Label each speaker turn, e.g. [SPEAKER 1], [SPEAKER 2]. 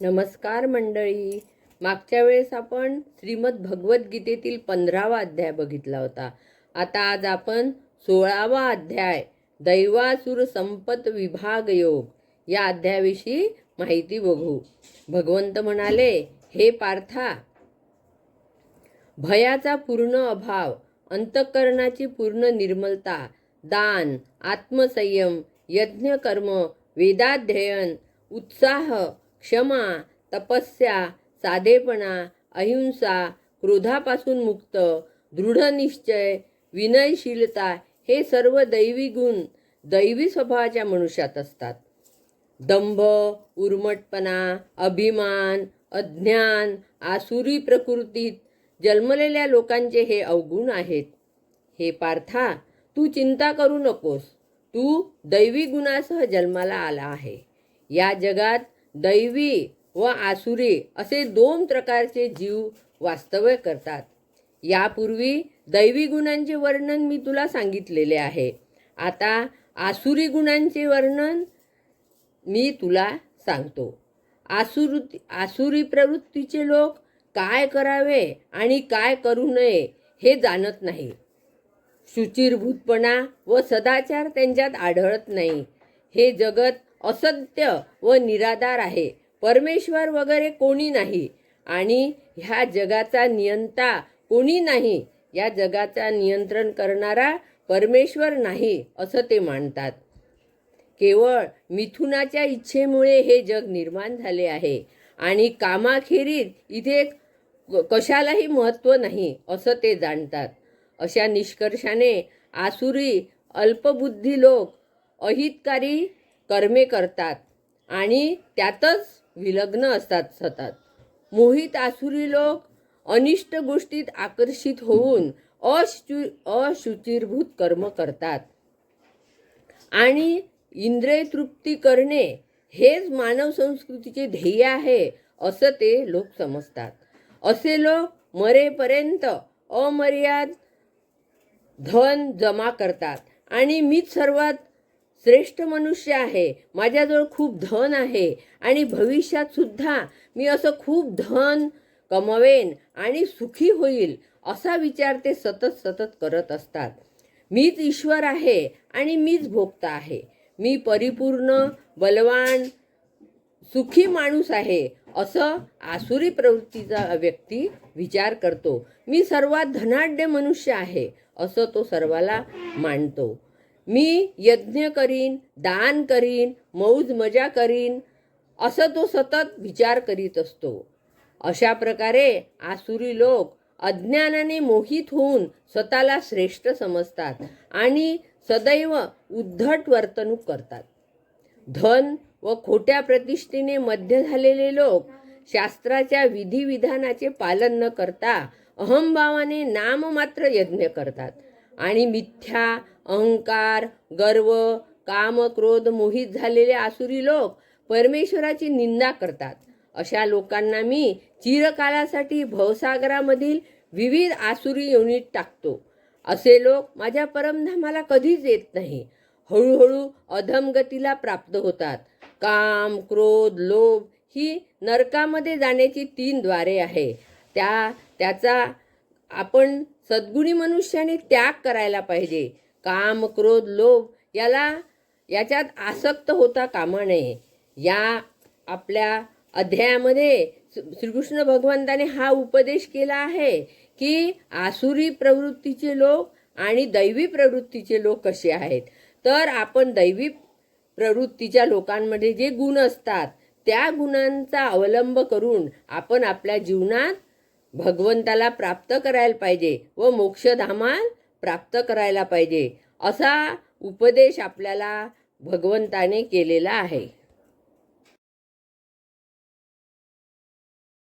[SPEAKER 1] नमस्कार मंडळी. मागच्या वेळेस आपण श्रीमद भगवद्गीतेतील पंधरावा अध्याय बघितला होता. आता आज आपण सोळावा अध्याय दैवासुर संपत विभाग योग या अध्यायाविषयी माहिती बघू. भगवंत म्हणाले हे पार्था भयाचा पूर्ण अभाव अंतःकरणाची पूर्ण निर्मलता दान आत्मसंयम यज्ञकर्म वेदाध्ययन उत्साह क्षमा तपस्या साधेपणा अहिंसा क्रोधापासून मुक्त दृढनिश्चय विनयशीलता हे सर्व दैवी गुण दैवी स्वभावाच्या मनुष्यात असतात. दंभ उर्मटपणा अभिमान अज्ञान आसुरी प्रकृतीत जन्मलेल्या लोकांचे हे अवगुण आहेत. हे पार्था तू चिंता करू नकोस. तू दैवी गुणासह जन्माला आला आहे. या जगात दैवी व आसुरी असे दोन प्रकारचे जीव वास्तव्य करतात. यापूर्वी दैवी गुणांचे वर्णन मी तुला सांगितलेले आहे. आता आसुरी गुणांचे वर्णन मी तुला सांगतो. आसुरी आसुरी प्रवृत्तीचे लोक काय करावे आणि काय करू नये हे जाणत नाही. शुचिरभूतपणा व सदाचार त्यांच्यात आढळत नाही. हे जगत असत्य व निराधार आहे. परमेश्वर वगैरे कोणी नाही. आणि ह्या जगाचा नियंता कोणी नाही. या जगाचा नियंत्रण करणारा परमेश्वर नाही असं ते मानतात. केवळ मिथुनाच्या इच्छेमुळे हे जग निर्माण झाले आहे. आणि कामाखेरीज इथे क- कशालाही महत्त्व नाही असं ते जाणतात. अशा निष्कर्षाने आसुरी अल्पबुद्धी लोक अहितकारी कर्मे करतात आणि त्यातच विलग्न असतात सतत. मोहित आसुरी लोक अनिष्ट गोष्टीत आकर्षित होऊन अशु अशुचिरभूत कर्म करतात. आणि इंद्रिय तृप्ती करणे हेच मानव संस्कृतीचे ध्येय आहे असं ते लोक समजतात. असे लोक मरेपर्यंत अमर्याद धन जमा करतात. आणि मीच सर्वात श्रेष्ठ मनुष्य आहे माझ्याजवळ खूप धन आहे आणि भविष्यात सुद्धा मी असं खूप धन कमवेन आणि सुखी होईल असा विचार ते सतत सतत करत असतात. मीच ईश्वर आहे आणि मीच भोगता आहे. मी परिपूर्ण बलवान सुखी माणूस आहे असं आसुरी प्रवृत्तीचा व्यक्ती विचार करतो. मी सर्वात धनाढ्य मनुष्य आहे असं तो सर्वाला मानतो. मी यज्ञ करीन दान करीन मौज मजा करीन असं तो सतत विचार करीत असतो. अशा प्रकारे आसुरी लोक अज्ञानाने मोहित होऊन स्वतःला श्रेष्ठ समजतात आणि सदैव उद्धट वर्तणूक करतात. धन व खोट्या प्रतिष्ठेने मध्य झालेले लोक शास्त्राच्या विधिविधानाचे पालन न करता अहंभावाने नाममात्र यज्ञ करतात. आणि मिथ्या अहंकार गर्व काम क्रोध मोहित झालेले आसुरी लोक परमेश्वराची निंदा करतात. अशा लोकांना मी चिरकालासाठी भवसागरामधील विविध आसुरी योनीत टाकतो. असे लोक माझ्या परमधामाला कधीच येत नाही. हळूहळू अधमगतीला प्राप्त होतात. काम क्रोध लोभ ही नरकामध्ये जाण्याची तीन द्वारे आहे. त्या त्याचा आपण सद्गुणी मनुष्याने त्याग करायला पाहिजे. काम क्रोध लोभ याला याच्यात आसक्त होता कामा नये. या आपल्या अध्यायामध्ये श्रीकृष्ण भगवंताने हा उपदेश केला आहे की आसुरी प्रवृत्तीचे लोक आणि दैवी प्रवृत्तीचे लोक कसे आहेत? तर आपण दैवी प्रवृत्तीच्या लोकांमध्ये जे गुण असतात त्या गुणांचा अवलंब करून आपण आपल्या जीवनात भगवंताला प्राप्त करायला पाहिजे व मोक्षधामाल प्राप्त करायला पाहिजे. असा उपदेश आपल्याला भगवंताने केलेला आहे.